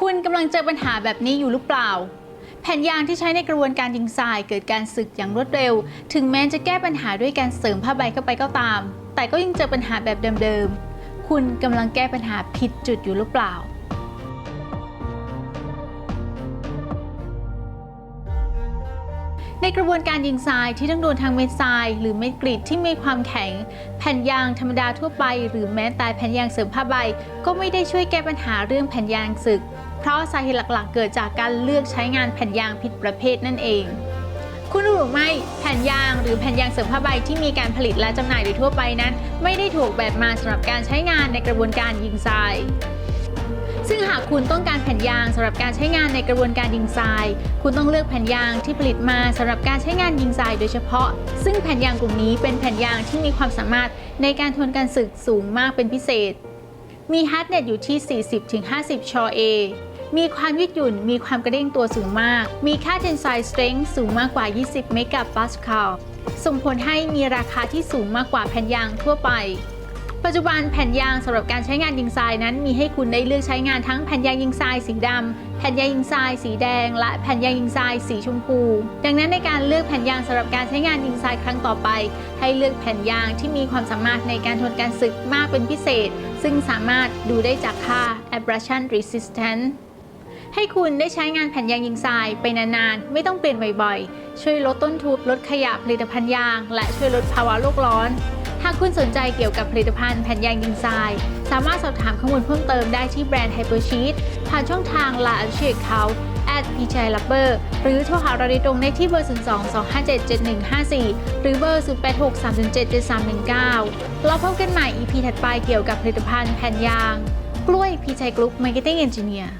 คุณกำลังเจอปัญหาแบบนี้อยู่หรือเปล่า แผ่นยางที่ใช้ในกระบวนการยิงทรายเกิดการสึกอย่างรวดเร็ว ถึงแม้จะแก้ปัญหาด้วยการเสริมผ้าใบเข้าไปก็ตาม แต่ก็ยังเจอปัญหาแบบเดิมๆ คุณกำลังแก้ปัญหาผิดจุดอยู่หรือเปล่า ในกระบวนการยิงทรายที่ต้องโดนทางเม็ดทราย หรือเม็ดกรีดที่มีความแข็ง แผ่นยางธรรมดาทั่วไป หรือแม้แต่แผ่นยางเสริมผ้าใบ ก็ไม่ได้ช่วยแก้ปัญหาเรื่องแผ่นยางสึก เพราะสาเหตุหลักๆ เกิดจากการเลือกใช้งานแผ่นยางผิดประเภทนั่นเอง คุณรู้หรือไม่แผ่นยางหรือแผ่นยางเสริมผ้าใบที่มีการผลิตและจำหน่ายโดยทั่วไปนั้น ไม่ได้ถูกแบบมาสำหรับการใช้งานในกระบวนการยิงทราย ซึ่งหากคุณต้องการแผ่นยางสำหรับการใช้งานในกระบวนการยิงทราย คุณต้องเลือกแผ่นยางที่ผลิตมาสำหรับการใช้งานยิงทรายโดยเฉพาะ ซึ่งแผ่นยางกลุ่มนี้เป็นแผ่นยางที่มีความสามารถในการทนการสึกสูงมากเป็นพิเศษ มีฮาร์ดเน็ตอยู่ที่ 40-50 ชอเอมีความยืดหยุ่น มีความกระเด้งตัวสูงมาก มีค่า tensile strength สูงมากกว่า 20 เมกะปาสคาล ส่งผลให้มีราคาที่สูงมากกว่าแผ่นยางทั่วไป ปัจจุบันแผ่นยางสำหรับการใช้งานยิงทรายนั้น มีให้คุณได้เลือกใช้งานทั้งแผ่นยางยิงทรายสีดำแผ่นยางยิงทรายสีแดง และแผ่นยางยิงทรายสีชมพู ดังนั้นในการเลือกแผ่นยางสำหรับการใช้งานยิงทรายครั้งต่อไป ให้เลือกแผ่นยางที่มีความสามารถในการทนการสึกมากเป็นพิเศษ ซึ่งสามารถดูได้จากค่า abrasion resistance ให้คุณได้ใช้งานแผ่นยางยิงทรายไปนานๆ ไม่ต้องเปลี่ยนบ่อยๆ ช่วยลดต้นทุนลดขยะผลิตภัณฑ์ยาง และช่วยลดภาวะโลกร้อน หากคุณสนใจเกี่ยวกับผลิตภัณฑ์แผ่นยางยิงทราย สามารถสอบถามข้อมูลเพิ่มเติมได้ที่แบรนด์ Hypersheet ผ่านช่องทาง l a a c h e Account at p j l a b b e r หรือโทรหาเราโดยตรงได้ที่เบอร์ 02 257 7154 หรือเบอร์ 086 3 7 7319 เราพบกันใหม่ EP ถัดไปเกี่ยวกับผลิตภัณฑ์แผ่นยาง กล้วยพีชัยกรุ๊ป Marketing Engineer